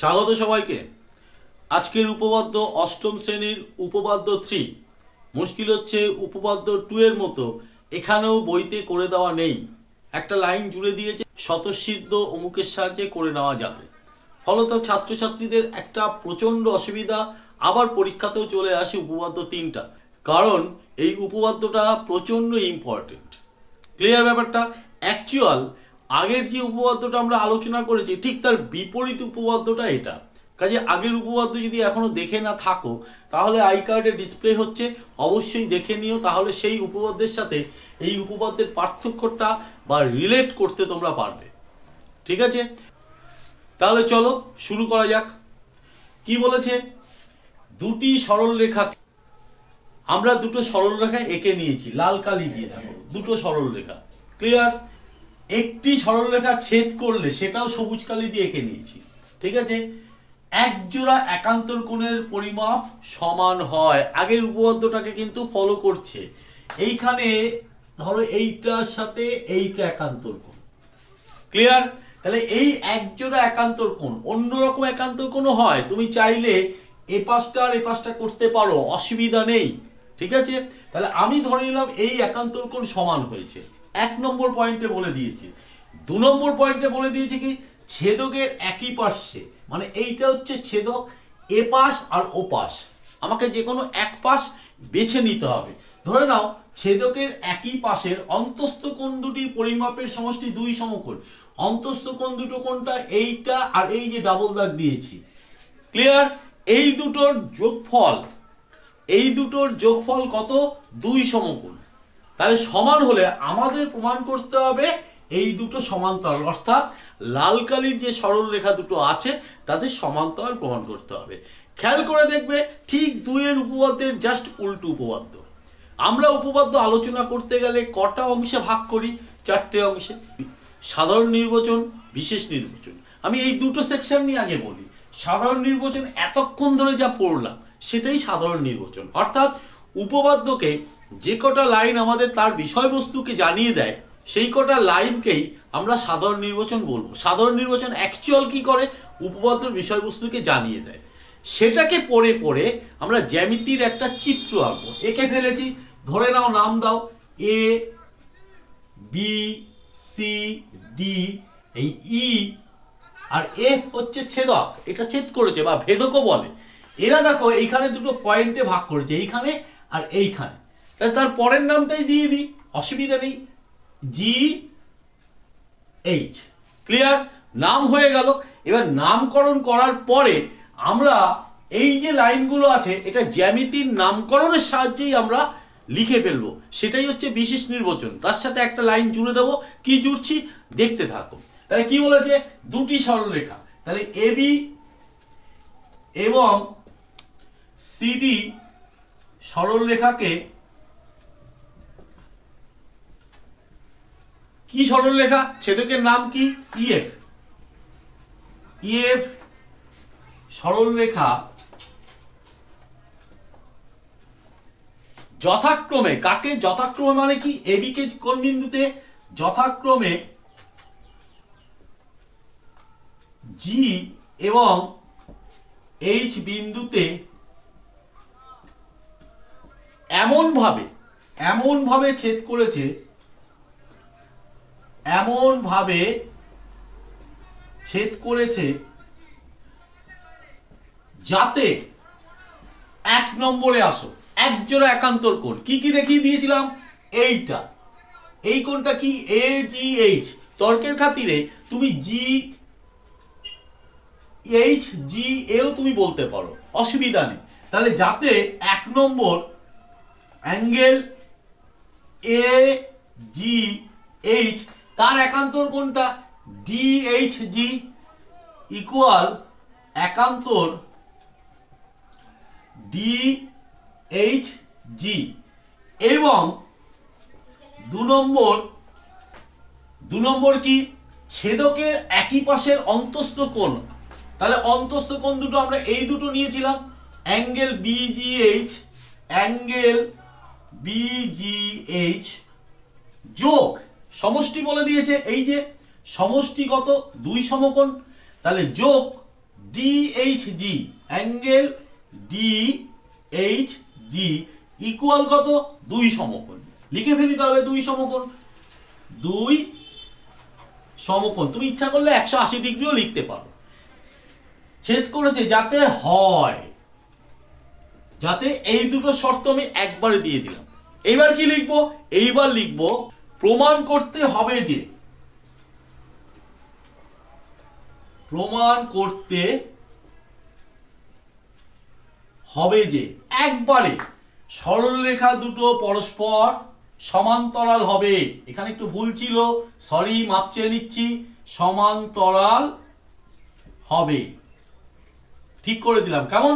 স্বাগত সবাইকে। আজকের উপপাদ্য অষ্টম শ্রেণির উপপাদ্য থ্রি মুশকিল হচ্ছে উপপাদ্য টু এর মতো, এখানেও বইতে করে দেওয়া নেই। একটা লাইন জুড়ে দিয়েছে, স্বতঃসিদ্ধ অমুকের সাহায্যে করে নেওয়া যাবে। ফলত ছাত্রছাত্রীদের একটা প্রচণ্ড অসুবিধা, আবার পরীক্ষাতেও চলে আসে উপপাদ্য তিনটা কারণ এই উপপাদ্যটা প্রচণ্ড ইম্পর্টেন্ট ক্লিয়ার ব্যাপারটা? অ্যাকচুয়াল আগের যে উপপাদ্যটা আমরা আলোচনা করেছি, ঠিক তার বিপরীত উপপাদ্যটা এটা। কাজে আগের উপপাদ্য যদি এখনও দেখে না থাকো, তাহলে আই কার্ডে ডিসপ্লে হচ্ছে, অবশ্যই দেখে নিও, তাহলে সেই উপপাদ্যের সাথে এই উপপাদ্যের পার্থক্যটা বা রিলেট করতে তোমরা পারবে। ঠিক আছে? তাহলে চলো শুরু করা যাক। কি বলেছে? দুটি সরল রেখা আমরা দুটো সরল রেখা এঁকে নিয়েছি, লাল কালি দিয়ে দেখো। দুটো সরল রেখা। ক্লিয়ার একটি সরল রেখা ছেদ করলে সেটাও সবুজ কালি দিয়ে এঁকে নিয়েছি। ঠিক আছে? এক জোড়া একান্তর কোণের পরিমাপ সমান হয়। আগের উপপাদ্যটাকে কিন্তু ফলো করছে। এইখানে ধরো এইটার সাথে এইটা একান্তর কোণ। ক্লিয়ার তাহলে এই একজোড়া একান্তর কোণ অন্যরকম একান্তর কোণও হয়। তুমি চাইলে এ পাশটা আর এ পাশটা করতে পারো, অসুবিধা নেই। ঠিক আছে? তাহলে আমি ধরে নিলাম এই একান্তর কোণ সমান হয়েছে। এক নম্বর পয়েন্টে বলে দিয়েছে। দু নম্বর পয়েন্টে বলে দিয়েছে কি? ছেদকের একই পাশে মানে এইটা হচ্ছে ছেদক, এ পাশ আর ও পাশ। আমাকে যে কোনো এক পাশ বেছে নিতে হবে। ধরে নাও, ছেদকের একই পাশের অন্তস্থ কোণ দুটির পরিমাপের সমষ্টি দুই সমকোণ। অন্তস্থ কোণ দুটো কোনটা এইটা আর এই যে ডাবল দাগ দিয়েছি। ক্লিয়ার এই দুটোর যোগফল, এই দুটোর যোগফল কত? দুই সমকোণ। তাহলে সমান হলে আমাদের প্রমাণ করতে হবে এই দুটো সমান্তরাল। অর্থাৎ লাল কালির যে সরল রেখা দুটো আছে, তাদের সমান্তরাল প্রমাণ করতে হবে। খেয়াল করে দেখবে, ঠিক দুইয়ের উপপাদ্যের জাস্ট উল্টো উপপাদ্য। আমরা উপপাদ্য আলোচনা করতে গেলে কটা অংশে ভাগ করি? চারটে অংশে। সাধারণ নির্বাচন, বিশেষ নির্বাচন। আমি এই দুটো সেকশন নিয়ে আগে বলি। সাধারণ নির্বাচন এতক্ষণ ধরে যা পড়লাম, সেটাই সাধারণ নির্বাচন। অর্থাৎ উপপাদ্যকে যে কটা লাইন আমাদের তার বিষয়বস্তুকে জানিয়ে দেয়, সেই কটা লাইনকেই আমরা সাধারণ নির্বাচন বলব। সাধারণ নির্বাচন অ্যাকচুয়াল কি করে? উপপাদ্যর বিষয়বস্তুকে জানিয়ে দেয়। সেটাকে পড়ে পড়ে আমরা জ্যামিতির একটা চিত্র আঁকবো। এঁকে ফেলেছি, ধরে নাও নাম দাও। এ বি সি ডি এই ই আর এ হচ্ছে ছেদক। এটা ছেদ করেছে বা ভেদকও বলে। এরা দেখো এইখানে দুটো পয়েন্টে ভাগ করেছে, এইখানে আর এইখানে। তাহলে তার পরের নামটাই দিয়ে দিই, অসুবিধা নেই। জি এইচ ক্লিয়ার নাম হয়ে গেল। এবার নামকরণ করার পরে আমরা এই যে লাইনগুলো আছে, এটা জ্যামিতির নামকরণের সাহায্যেই আমরা লিখে ফেলব। সেটাই হচ্ছে বিশেষ নির্বাচন। তার সাথে একটা লাইন জুড়ে দেবো। কি জুড়ছি? দেখতে থাকো। তাহলে কি বলেছে? দুটি সরলরেখা। তাহলে এবি এবং সিডি সরলরেখাকে কি সরলরেখা ছেদকের নাম কি? ইএফ ইএফ সরলরেখা যথাক্রমে, কাকে? যথাক্রমে মানে কি? এবি কে কোন বিন্দুতে? যথাক্রমে জি এবং এইচ বিন্দুতে এমন ভাবে এমন ভাবে ছেদ করেছে এমন ভাবে ছেদ করেছে যাতে এক নম্বরে আসো একজোড়া একান্তর কোণ। কি কি দেখিয়ে দিয়েছিলাম? এইটা। এই কোণটা কি? এ জি এইচ তর্কের খাতিরে তুমি জি এইচ জি এও তুমি বলতে পারো। অসুবিধা নেই। তাহলে যাতে এক নম্বর অ্যাঙ্গেল এ জি এইচ তার একান্তর কোনটা? ডি এইচ জি ইকুয়াল একান্তর ডি এইচ জি এবং দু নম্বর দু নম্বর কি? ছেদকের একই পাশের অন্তস্থ কোণ। তাহলে অন্তস্থ কোণ দুটো আমরা এই দুটো নিয়েছিলাম। অ্যাঙ্গেল বিজিএইচ অ্যাঙ্গেল বিজিএইচ যোগ সমষ্টি বলে দিয়েছে, এই যে সমষ্টিগত দুই সমকোণ, তাহলে যোগ DHG angle D H G equal কত? দুই সমকোণ। লিখে ফেলি তাহলে দুই সমকোণ। দুই সমকোণ। তুমি ইচ্ছা করলে একশো আশি ডিগ্রিও লিখতে পারো। ছেদ করেছে যাতে হয়। যাতে এই দুটো শর্ত আমি একবারে দিয়ে দিলাম। এইবার কি লিখব? এইবার লিখব প্রমাণ করতে হবে যে, প্রমাণ করতে হবে যে, একবারে সরলরেখা দুটো পরস্পর সমান্তরাল হবে। এখানে একটু ভুল ছিল সরি মাপ চেয়ে নিচ্ছি, সমান্তরাল হবে। ঠিক করে দিলাম, কেমন?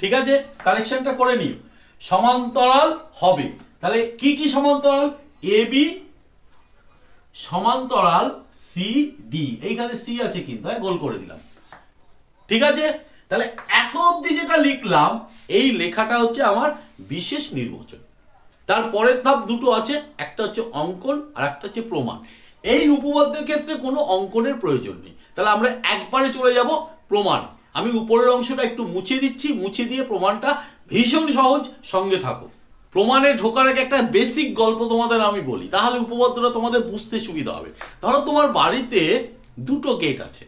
ঠিক আছে কালেকশনটা করে নিও সমান্তরাল হবে। তাহলে কি কি সমান্তরাল? এ বি সমান্তরাল সি ডি এইখানে সি আছে কিন্তু গোল করে দিলাম। ঠিক আছে? তাহলে এক অবধি যেটা লিখলাম, এই লেখাটা হচ্ছে আমার বিশেষ নির্বাচন। তার পরের ধাপ দুটো আছে, একটা হচ্ছে অঙ্কন আর একটা হচ্ছে প্রমাণ। এই উপপাদ্যের ক্ষেত্রে কোনো অঙ্কনের প্রয়োজন নেই। তাহলে আমরা একবারে চলে যাব প্রমাণ। আমি উপরের অংশটা একটু মুছে দিচ্ছি, মুছে দিয়ে প্রমাণটা ভীষণ সহজ সঙ্গে থাকো প্রমাণে ঢোকার আগে একটা বেসিক গল্প তোমাদের আমি বলি। তাহলে উপপাদ্যটা তোমাদের বুঝতে সুবিধা হবে। ধরো তোমার বাড়িতে দুটো গেট আছে।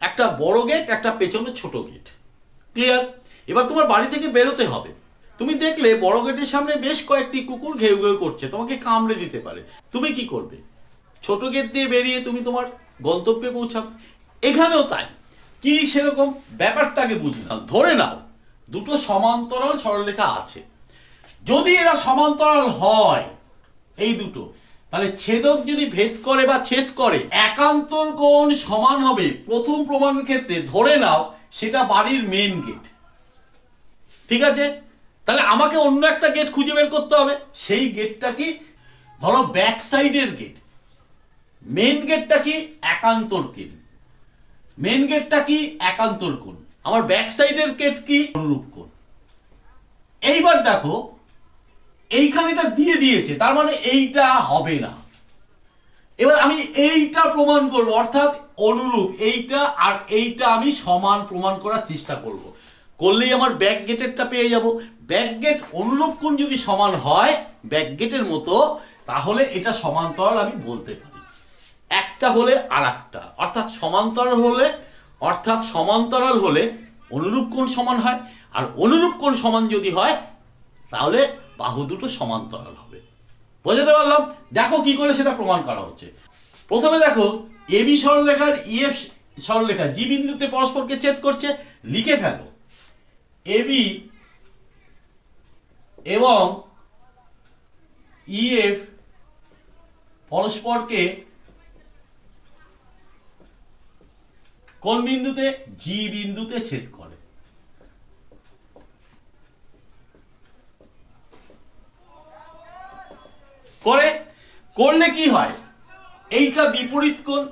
একটা বড় গেট একটা পেছনে ছোট গেট ক্লিয়ার এবার তোমার বাড়ি থেকে বেরোতে হবে। তুমি দেখলে বড় গেটের সামনে বেশ কয়েকটি কুকুর ঘেউ ঘেউ করছে। তোমাকে কামড়ে দিতে পারে। তুমি কি করবে? ছোট গেট দিয়ে বেরিয়ে তুমি তোমার গন্তব্যে পৌঁছাবে। এখানেও তাই। কি সেরকম? ব্যাপারটাকে বুঝি নাও। ধরে নাও, দুটো সমান্তরাল সরলরেখা আছে। যদি এরা সমান্তরাল হয়, এই দুটো, তাহলে ছেদক যদি ভেদ করে বা ছেদ করে, একান্তর কোণ সমান হবে, প্রথম প্রমাণ ক্ষেত্রে ধরে নাও, সেটা বাড়ির মেন গেট ঠিক আছে? তাহলে আমাকে অন্য একটা গেট খুঁজে বের করতে হবে। সেই গেটটা কি? ধরো ব্যাক সাইডের গেট মেন গেটটা কি? একান্তর কোণ। মেন গেটটা কি? একান্তর কোণ। আমার ব্যাক সাইডের গেট কি? অনুরূপ কোণ। এইবার দেখো এইখানেটা দিয়ে দিয়েছে, তার মানে এইটা হবে না। এবার আমি এইটা প্রমাণ করব, অর্থাৎ অনুরূপ এইটা আর এইটা আমি সমান প্রমাণ করার চেষ্টা করব। করলেই আমার ব্যাক গেটেরটা পেয়ে যাব। ব্যাক গেট অনুরূপ কোণ যদি সমান হয় ব্যাক গেটের মতো, তাহলে এটা সমান্তরাল আমি বলতে পারি। একটা হলে আর একটা অর্থাৎ সমান্তরাল হলে, অর্থাৎ সমান্তরাল হলে অনুরূপ কোণ সমান হয়, আর অনুরূপ কোণ সমান যদি হয়, তাহলে বাহু দুটো সমান্তরাল হবে। বোঝাতে পারলাম? দেখো কি করে সেটা প্রমাণ করা হচ্ছে। প্রথমে দেখো এবি সরলরেখার ইএফ সরলরেখা জি বিন্দুতে পরস্পরকে ছেদ করছে, লিখে ফেলো। এবি এবং ইএফ পরস্পরকে কোন বিন্দুতে? জি বিন্দুতে ছেদ করে। করে, করলে কি হয়? এইটা বিপরীত কোণ,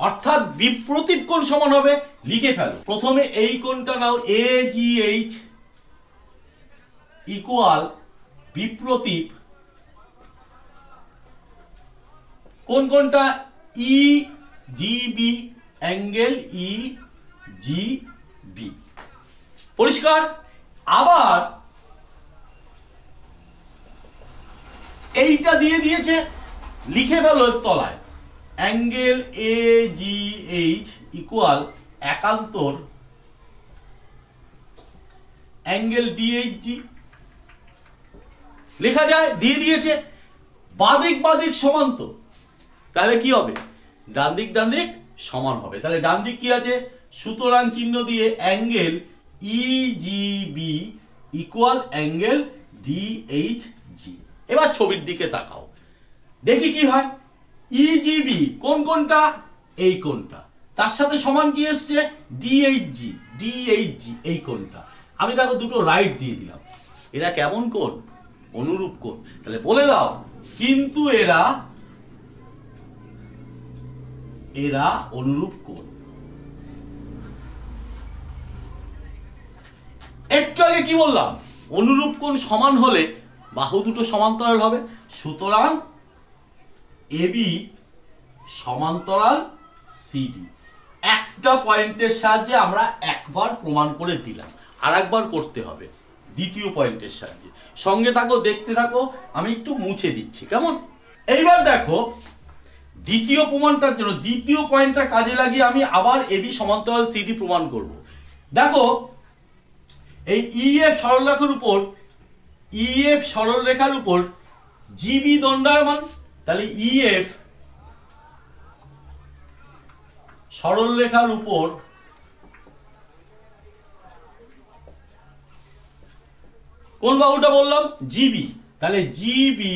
অর্থাৎ বিপ্রতীপ কোণ সমান হবে, লিখে ফেলো। প্রথমে এই কোণটা নাও এ জি এইচ ইকুয়াল বিপ্রতীপ কোন কোনটা E G B angle E G B পরিষ্কার? আবার এইটা দিয়ে দিয়েছে, লিখে ফেলো তলায়। Angle A G H equal একান্তর angle DH G লেখা যায়, দিয়ে দিয়েছে, বাদিক বাদিক সমান তো। তাহলে কি হবে? ডান দিক ডান দিক সমান হবে। তাহলে ডান দিক কি আছে? সুতরাং চিহ্ন দিয়ে angle E G B equal angle D H এবার ছবির দিকে তাকাও। দেখি কি হয়। ইজিবি কোন কোনটা? এই কোনটা। তার সাথে সমান কি এসছে? ডিএইচ জি ডিএইচ জি এই কোনটা। আমি দেখো দুটো রাইট দিয়ে দিলাম। এরা কেমন কোন? অনুরূপ কোন? তাহলে বলে দাও। কিন্তু এরা এরা অনুরূপ কোণ একটু আগে কি বললাম? অনুরূপ কোন সমান হলে বাহু দুটো সমান্তরাল হবে। সুতরাং এবি সমান্তরাল সিডি একটা পয়েন্টের সাহায্যে আমরা একবার প্রমাণ করে দিলাম। আর একবার করতে হবে দ্বিতীয় পয়েন্টের সাহায্যে। সঙ্গে থাকো, দেখতে থাকো, আমি একটু মুছে দিচ্ছি, কেমন? এইবার দেখো, দ্বিতীয় প্রমাণটার জন্য, দ্বিতীয় পয়েন্টটা কাজে লাগিয়ে আমি আবার এবি সমান্তরাল সিডি প্রমাণ করব। দেখো, এই ইএফ সরলরেখার উপর ইএফ সরল রেখার উপর জিবি দণ্ডায়মান, তাহলে ইএফ সরল রেখার উপর কোন বাহুটা বললাম? জিবি তাহলে জিবি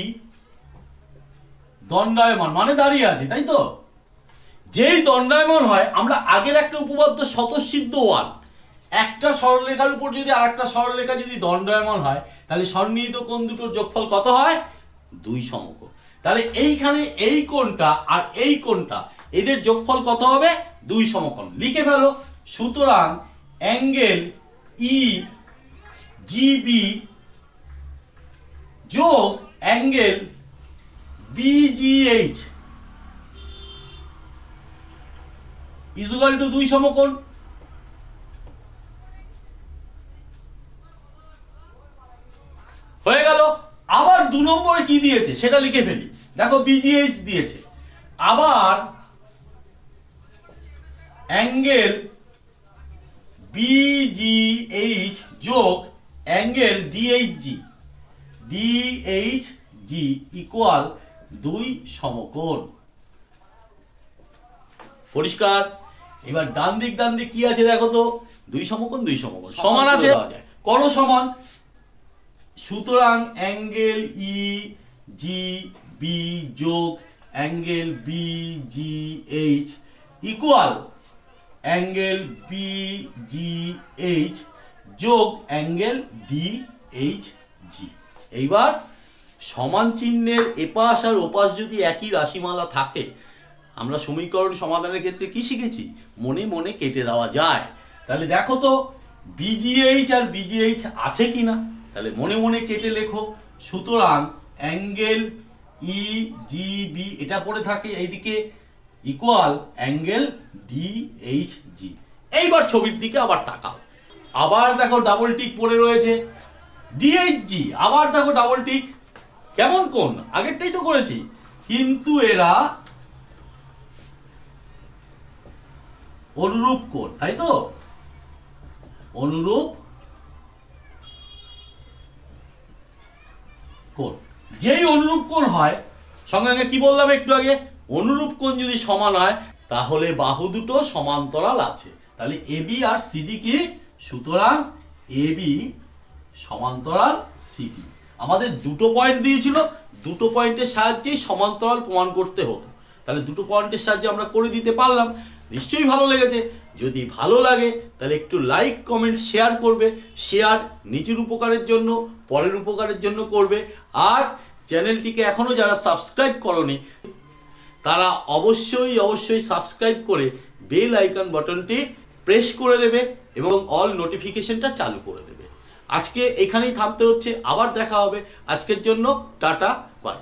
দণ্ডায়মান মানে দাঁড়িয়ে আছে, তাই তো? যেই দণ্ডায়মান হয়, আমরা আগের একটা উপপাদ্য স্বতঃসিদ্ধ ওয়ান একটা সরলরেখার উপর যদি আরেকটা সরলরেখা যদি দণ্ডায়মান হয়, তাহলে সন্নিহিত কোণ দুটোর যোগফল কত হয়? দুই সমকোণ। তাহলে এইখানে এই কোণটা আর এই কোণটা, এদের যোগফল কত হবে? দুই সমকোণ। লিখে ফেলো। সুতরাং অ্যাঙ্গেল ই জিবি যোগ angle B G H equal to দুই সমকোণ। হয়ে গেল। আবার দু নম্বরে কি দিয়েছে? সেটা লিখে ফেলি। দেখো বিজিএইচ দিয়েছে। আবার অ্যাঙ্গেল বিজিএইচ যোগ অ্যাঙ্গেল ডিএইচজি ডিএইচজি ইকুয়াল দুই সমকোণ। পরিষ্কার? এবার ডান দিক ডান দিক কি আছে দেখো তো? দুই সমকোণ দুই সমকোণ। সমান আছে? করো সমান সুতরাং অ্যাঙ্গেল ই জি বি যোগ angle B G H equal angle B G H যোগ অ্যাঙ্গেল ডি এইচ জি এইবার সমান চিহ্নের এপাশ আর ওপাশ যদি একই রাশিমালা থাকে, আমরা সমীকরণ সমাধানের ক্ষেত্রে কি শিখেছি? মনে মনে কেটে দেওয়া যায়। তাহলে দেখো তো বিজিএইচ আর বিজিএইচ আছে কিনা? তাহলে মনে মনে কেটে লেখো। সুতরাং অ্যাঙ্গেল ই জি বি এটা পড়ে থাকে এইদিকে equal angle D H G এইবার ছবির দিকে আবার তাকাও। আবার দেখো ডাবল টিক পড়ে রয়েছে। ডিএইচজি আবার দেখো ডাবল টিক কেমন কোন আগেরটাই তো করেছি। কিন্তু এরা অনুরূপ কোণ, তাই তো? অনুরূপ কোণ যেই অনুরূপ কোণ হয়, সঙ্গে সঙ্গে কি বললাম একটু আগে? অনুরূপ কোণ যদি সমান হয়, তাহলে বাহু দুটো সমান্তরাল আছে। তাহলে এবি আর সিডি কি? সুতরাং এবি সমান্তরাল সিডি আমাদের দুটো পয়েন্ট দিয়েছিল, দুটো পয়েন্টের সাহায্যেই সমান্তরাল প্রমাণ করতে হতো। তাহলে দুটো পয়েন্টের সাহায্যে আমরা করে দিতে পারলাম। নিশ্চয়ই ভালো লেগেছে। যদি ভালো লাগে, তাহলে একটু লাইক কমেন্ট শেয়ার করবে। শেয়ার নিজের উপকারের জন্য, পরের উপকারের জন্য করবে। আর চ্যানেলটিকে এখনও যারা সাবস্ক্রাইব করনি, তারা অবশ্যই অবশ্যই সাবস্ক্রাইব করে বেল আইকন বাটনটি প্রেস করে দেবে এবং অল নোটিফিকেশনটা চালু করে দেবে। আজকে এখানেই থামতে হচ্ছে, আবার দেখা হবে। আজকের জন্য টাটা, বাই।